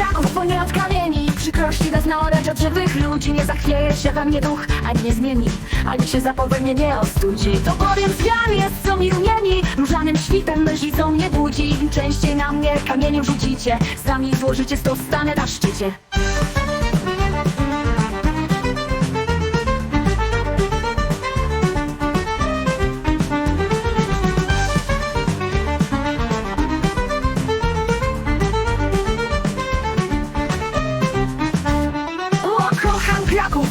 Kraków płynie od kamieni Przykrości doznał lecz od żywych ludzi. Nie zachwieje się we mnie duch, ani nie zmieni. Ani się zapowiem mnie nie ostudzi. To bowiem zmian jest, co mi rumieni Różanym świtem co mnie budzi. Im częściej na mnie kamieniem rzucicie. Sami złożycie, to stanę na szczycie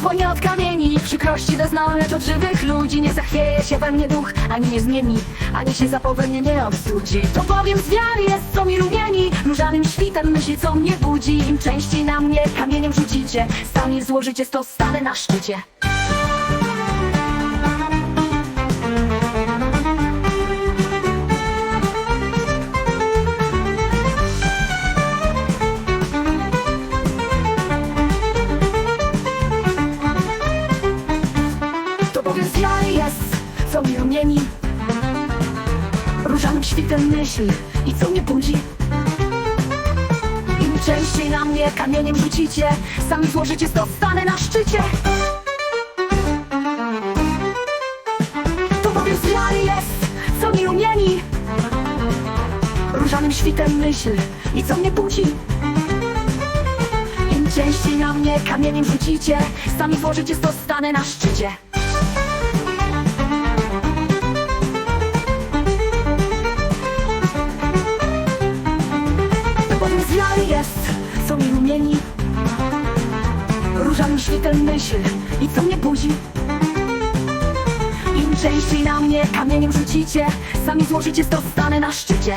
kocham Kraków, bo nie od kamieni. Przykrości doznałem lecz od żywych ludzi Nie zachwieje się we mnie duch, ani nie zmieni Ani się zapowe mnie nie obsudzi. To bowiem z wiary jest, co mi rumieni. Różanym świtem myśli, co mnie budzi. Im częściej na mnie kamieniem rzucicie Sami złożycie, to stanę na szczycie To bowiem z wiary jest, co mi rumieni. Różanym świtem myśli i co mnie budzi. Im częściej na mnie kamieniem rzucicie Sami złożycie, to stanę na szczycie. To bowiem z wiary jest, co mi rumieni. Różanym świtem myśli i co mnie budzi. Częściej na mnie kamieniem rzucicie Sami złożycie, to stanę na szczycie Myśl i co mnie budzi. Im częściej na mnie kamieniem rzucicie Sami złożycie, to stanę na szczycie